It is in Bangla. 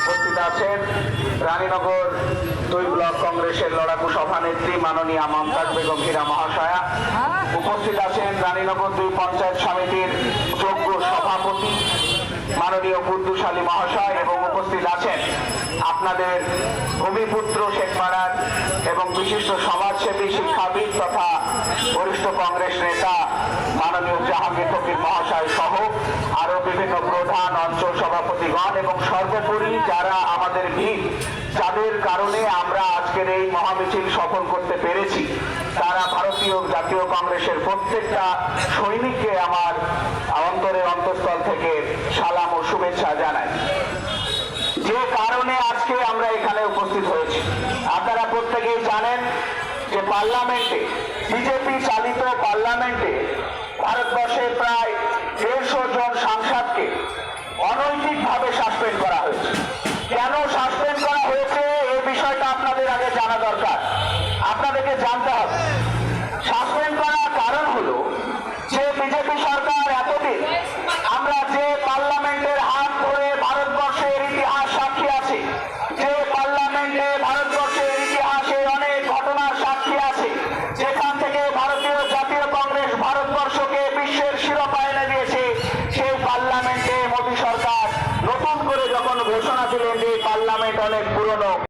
উপস্থিত আছেন রানীনগর দুই ব্লক কংগ্রেসের লড়াকু সভানেত্রী মাননীয় মমতাজ বেগম হীরা মহাশয়া। উপস্থিত আছেন রানীনগর দুই পঞ্চায়েত সমিতির যোগ্য সভাপতি মাননীয় আলী মহাশয় এবং উপস্থিত আছেন আপনাদের ভূমিপুত্র শেখপাড়ার এবং বিশিষ্ট সমাজসেবী, শিক্ষাবিদ তথা ফকির মহাশয় সহ আরও বিভিন্ন প্রধান অঞ্চল সভাপতিগণ এবং সর্বোপরি যারা আমাদের ভিড়, যাদের কারণে আমরা আজকের এই মহামিছিল সফল করতে পেরেছি, তারা ভারতীয় জাতীয় কংগ্রেসের প্রত্যেকটা সৈনিককে আমার অন্তরের অন্তঃস্থল থেকে সালাম ও শুভেচ্ছা জানাই। যে কারণে আজকে আমরা এখানে উপস্থিত হয়েছি। আপনারা প্রত্যেকেই জানেন যে পার্লামেন্টে, বিজেপি চালিত পার্লামেন্টে ভারতবর্ষের প্রায় দেড়শো জন সাংসদকে অনৈতিকভাবে সাসপেন্ড করা হয়েছে। কেন সাসপেন্ড করা হয়েছে এই বিষয়টা আপনাদের আগে জানা দরকার। আপনাদেরকে জানতে হবে। সাসপেন্ড করার কারণ হলো যে বিজেপি সরকার এতদিন আমরা যে যখন ঘোষণা ছিলেন যে পার্লামেন্ট অনেক পুরনো